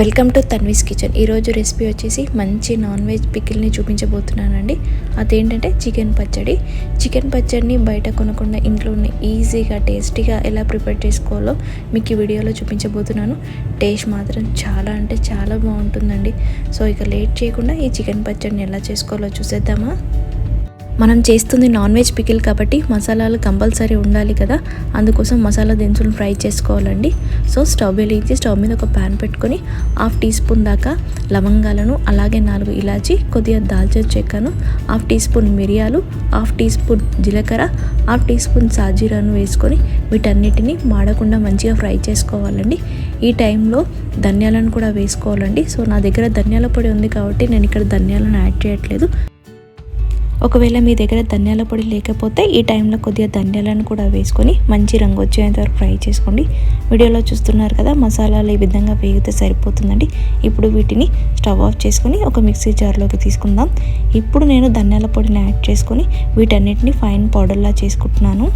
Welcome to Tanvi's kitchen. ఈరోజు recipe వచ్చేసి మంచి నాన్ వెజ్ పికిల్ని చూపించబోతున్నానండి. అదేంటంటే చికెన్ పచ్చడి. చికెన్ పచ్చడిని బయట కొనకుండా ఇంట్లోనే ఈజీగా టేస్టీగా ఎలా ప్రిపేర్ చేసుకోవాలో మీకు ఈ వీడియోలో చూపించబోతున్నాను. టేస్ట్ మాత్రం చాలా అంటే చాలా బాగుంటుందండి. సో ఇక లేట్ చేయకుండా ఈ చికెన్ పచ్చడిని ఎలా చేసుకోవాలో చూసేద్దామా? మనం చేస్తుంది నాన్ వెజ్ పికిల్ కాబట్టి మసాలాలు కంపల్సరీ ఉండాలి కదా. అందుకోసం మసాలా దినుసులు ఫ్రై చేసుకోవాలండి. సో స్టవ్ వెలిగించి స్టవ్ మీద ఒక ప్యాన్ పెట్టుకొని హాఫ్ టీ స్పూన్ దాకా లవంగాలను అలాగే నాలుగు ఇలాచి కొద్దిగా దాల్చిన చెక్కను హాఫ్ టీ స్పూన్ మిరియాలు హాఫ్ టీ స్పూన్ జీలకర్ర హాఫ్ టీ స్పూన్ సాజీరాను వేసుకొని వీటన్నిటిని మాడకుండా మంచిగా ఫ్రై చేసుకోవాలండి. ఈ టైంలో ధనియాలను కూడా వేసుకోవాలండి. సో నా దగ్గర ధనియాల పొడి ఉంది కాబట్టి నేను ఇక్కడ ధనియాలను యాడ్ చేయట్లేదు. ఒకవేళ మీ దగ్గర ధనియాల పొడి లేకపోతే ఈ టైంలో కొద్దిగా ధనియాలను కూడా వేసుకొని మంచి రంగు వచ్చేంత వరకు ఫ్రై చేసుకోండి. వీడియోలో చూస్తున్నారు కదా మసాలాలు ఈ విధంగా వేగితే సరిపోతుందండి. ఇప్పుడు వీటిని స్టవ్ ఆఫ్ చేసుకొని ఒక మిక్సీ జార్లోకి తీసుకుందాం. ఇప్పుడు నేను ధనియాల పొడిని యాడ్ చేసుకొని వీటన్నిటిని ఫైన్ పౌడర్లా చేసుకుంటున్నాను.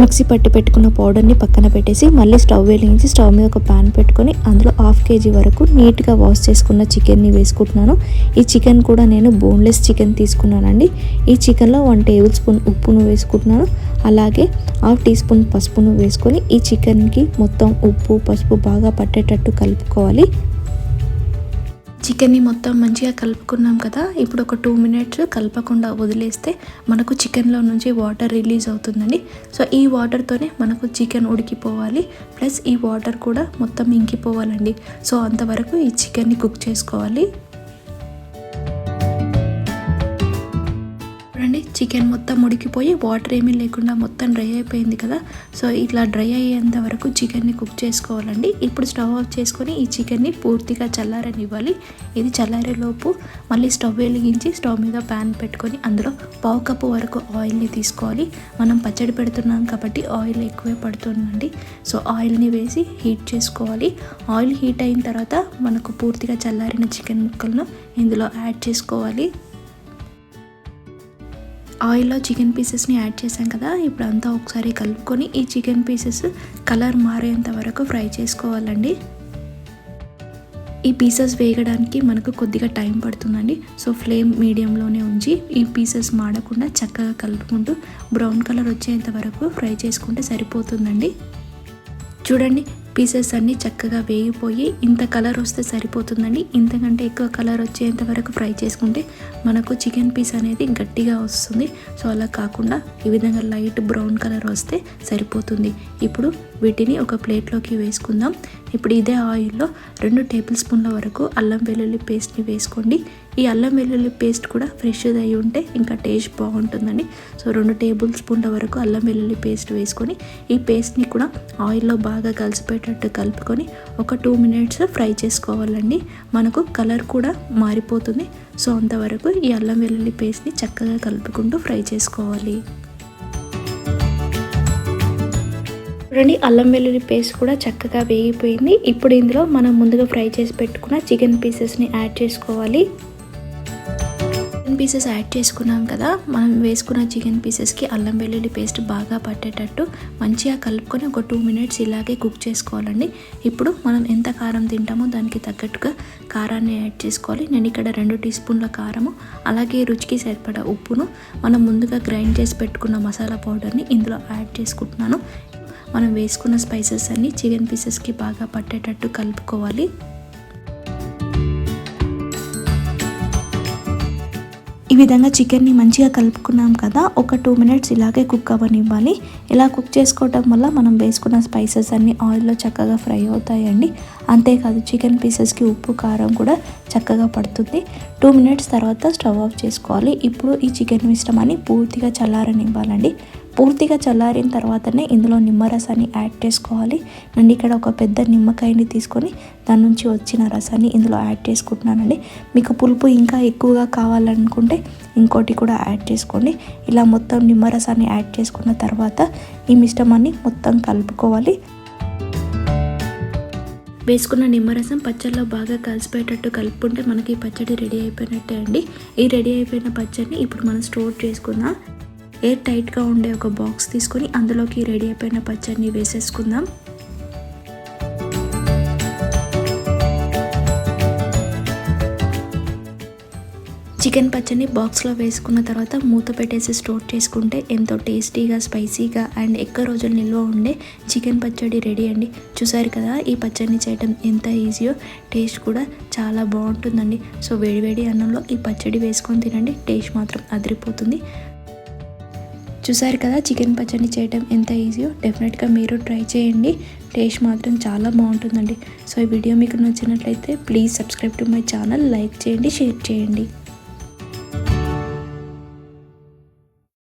మిక్సీ పట్టి పెట్టుకున్న పౌడర్ని పక్కన పెట్టేసి మళ్ళీ స్టవ్ వెలిగించి స్టవ్ మీద ఒక ప్యాన్ పెట్టుకొని అందులో హాఫ్ కేజీ వరకు నీట్గా వాష్ చేసుకున్న చికెన్ని వేసుకుంటున్నాను. ఈ చికెన్ కూడా నేను బోన్లెస్ చికెన్ తీసుకున్నానండి. ఈ చికెన్లో వన్ టేబుల్ స్పూన్ ఉప్పును వేసుకుంటున్నాను. అలాగే హాఫ్ టీ స్పూన్ పసుపును వేసుకొని ఈ చికెన్కి మొత్తం ఉప్పు పసుపు బాగా పట్టేటట్టు కలుపుకోవాలి. చికెన్ని మొత్తం మంచిగా కలుపుకున్నాం కదా ఇప్పుడు ఒక టూ మినిట్స్ కలపకుండా వదిలేస్తే మనకు చికెన్లో నుంచి వాటర్ రిలీజ్ అవుతుందండి. సో ఈ వాటర్తోనే మనకు చికెన్ ఉడికిపోవాలి. ప్లస్ ఈ వాటర్ కూడా మొత్తం ఇంకిపోవాలండి. సో అంతవరకు ఈ చికెన్ని కుక్ చేసుకోవాలి. చికెన్ మొత్తం ఉడికిపోయి వాటర్ ఏమీ లేకుండా మొత్తం డ్రై అయిపోయింది కదా. సో ఇట్లా డ్రై అయ్యేంత వరకు చికెన్ని కుక్ చేసుకోవాలండి. ఇప్పుడు స్టవ్ ఆఫ్ చేసుకొని ఈ చికెన్ని పూర్తిగా చల్లారనివ్వాలి. ఇది చల్లారేలోపు మళ్ళీ స్టవ్ వెలిగించి స్టవ్ మీద ప్యాన్ పెట్టుకొని అందులో పావు కప్పు వరకు ఆయిల్ని తీసుకోవాలి. మనం పచ్చడి పెడుతున్నాం కాబట్టి ఆయిల్ ఎక్కువే పడుతుందండి. సో ఆయిల్ని వేసి హీట్ చేసుకోవాలి. ఆయిల్ హీట్ అయిన తర్వాత మనకు పూర్తిగా చల్లారిన చికెన్ ముక్కలను ఇందులో యాడ్ చేసుకోవాలి. ఆయిల్లో చికెన్ పీసెస్ని యాడ్ చేసాం కదా ఇప్పుడు అంతా ఒకసారి కలుపుకొని ఈ చికెన్ పీసెస్ కలర్ మారేంత వరకు ఫ్రై చేసుకోవాలండి. ఈ పీసెస్ వేగడానికి మనకు కొద్దిగా టైం పడుతుందండి. సో ఫ్లేమ్ మీడియంలోనే ఉంచి ఈ పీసెస్ మాడకుండా చక్కగా కలుపుకుంటూ బ్రౌన్ కలర్ వచ్చేంత వరకు ఫ్రై చేసుకుంటే సరిపోతుందండి. చూడండి పీసెస్ అన్నీ చక్కగా వేగిపోయి ఇంత కలర్ వస్తే సరిపోతుందండి. ఇంతకంటే ఎక్కువ కలర్ వచ్చేంత వరకు ఫ్రై చేసుకుంటే మనకు చికెన్ పీస్ అనేది గట్టిగా వస్తుంది. సో అలా కాకుండా ఈ విధంగా లైట్ బ్రౌన్ కలర్ వస్తే సరిపోతుంది. ఇప్పుడు వీటిని ఒక ప్లేట్లోకి వేసుకుందాం. ఇప్పుడు ఇదే ఆయిల్లో రెండు టేబుల్ స్పూన్ల వరకు అల్లం వెల్లుల్లి పేస్ట్ని వేసుకోండి. ఈ అల్లం వెల్లుల్లి పేస్ట్ కూడా ఫ్రెష్ అయి ఉంటే ఇంకా టేస్ట్ బాగుంటుందండి సో రెండు టేబుల్ స్పూన్ల వరకు అల్లం వెల్లుల్లి పేస్ట్ వేసుకొని ఈ పేస్ట్ని కూడా ఆయిల్లో బాగా కలిసిపోయేటట్టు కలుపుకొని ఒక టూ మినిట్స్ ఫ్రై చేసుకోవాలండి. మనకు కలర్ కూడా మారిపోతుంది. సో అంతవరకు ఈ అల్లం వెల్లుల్లి పేస్ట్ని చక్కగా కలుపుకుంటూ ఫ్రై చేసుకోవాలి. చూడండి అల్లం వెల్లుల్లి పేస్ట్ కూడా చక్కగా వేగిపోయింది. ఇప్పుడు ఇందులో మనం ముందుగా ఫ్రై చేసి పెట్టుకున్న చికెన్ పీసెస్ని యాడ్ చేసుకోవాలి. చికెన్ పీసెస్ యాడ్ చేసుకున్నాం కదా మనం వేసుకున్న చికెన్ పీసెస్కి అల్లం వెల్లుల్లి పేస్ట్ బాగా పట్టేటట్టు మంచిగా కలుపుకొని ఒక టూ మినిట్స్ ఇలాగే కుక్ చేసుకోవాలండి. ఇప్పుడు మనం ఎంత కారం తింటామో దానికి తగ్గట్టుగా కారాన్ని యాడ్ చేసుకోవాలి. నేను ఇక్కడ రెండు టీ స్పూన్ల కారము అలాగే రుచికి సరిపడా ఉప్పును మనం ముందుగా గ్రైండ్ చేసి పెట్టుకున్న మసాలా పౌడర్ని ఇందులో యాడ్ చేసుకుంటున్నాను. మనం వేసుకున్న స్పైసెస్ అన్నీ చికెన్ పీసెస్కి బాగా పట్టేటట్టు కలుపుకోవాలి. ఈ విధంగా చికెన్ని మంచిగా కలుపుకున్నాం కదా ఒక టూ మినిట్స్ ఇలాగే కుక్ అవ్వనివ్వాలి. ఇలా కుక్ చేసుకోవటం వల్ల మనం వేసుకున్న స్పైసెస్ అన్నీ ఆయిల్లో చక్కగా ఫ్రై అవుతాయండి. అంతేకాదు చికెన్ పీసెస్కి ఉప్పు కారం కూడా చక్కగా పడుతుంది. టూ మినిట్స్ తర్వాత స్టవ్ ఆఫ్ చేసుకోవాలి. ఇప్పుడు ఈ చికెన్ మిశ్రమాన్ని పూర్తిగా చల్లారనివ్వాలండి. పూర్తిగా చల్లారిన తర్వాతనే ఇందులో నిమ్మరసాన్ని యాడ్ చేసుకోవాలి. నేను ఇక్కడ ఒక పెద్ద నిమ్మకాయని తీసుకొని దాని నుంచి వచ్చిన రసాన్ని ఇందులో యాడ్ చేసుకుంటున్నానండి. మీకు పులుపు ఇంకా ఎక్కువగా కావాలనుకుంటే ఇంకోటి కూడా యాడ్ చేసుకోండి. ఇలా మొత్తం నిమ్మరసాన్ని యాడ్ చేసుకున్న తర్వాత ఈ మిశ్రమాన్ని మొత్తం కలుపుకోవాలి. వేసుకున్న నిమ్మరసం పచ్చడిలో బాగా కలిసిపోయేటట్టు కలుపుకుంటే మనకి పచ్చడి రెడీ అయిపోయినట్టే అండి. ఈ రెడీ అయిపోయిన పచ్చడిని ఇప్పుడు మనం స్టోర్ చేసుకుందాం. ఎయిర్ టైట్గా ఉండే ఒక బాక్స్ తీసుకొని అందులోకి రెడీ అయిపోయిన పచ్చడిని వేసేసుకుందాం. చికెన్ పచ్చడిని బాక్స్లో వేసుకున్న తర్వాత మూత పెట్టేసి స్టోర్ చేసుకుంటే ఎంతో టేస్టీగా స్పైసీగా అండ్ ఎక్కువ రోజులు నిల్వ ఉండే చికెన్ పచ్చడి రెడీ అండి. చూసారు కదా ఈ పచ్చడిని చేయటం ఎంత ఈజీయో టేస్ట్ కూడా చాలా బాగుంటుందండి. సో వేడివేడి అన్నంలో ఈ పచ్చడి వేసుకొని తినండి టేస్ట్ మాత్రం అదిరిపోతుంది. చూసారు కదా చికెన్ పచ్చడి చేయడం ఎంత ఈజీయో డెఫినెట్గా మీరు ట్రై చేయండి. టేస్ట్ మాత్రం చాలా బాగుంటుందండి. సో ఈ వీడియో మీకు నచ్చినట్లయితే please subscribe to my channel like చేయండి షేర్ చేయండి.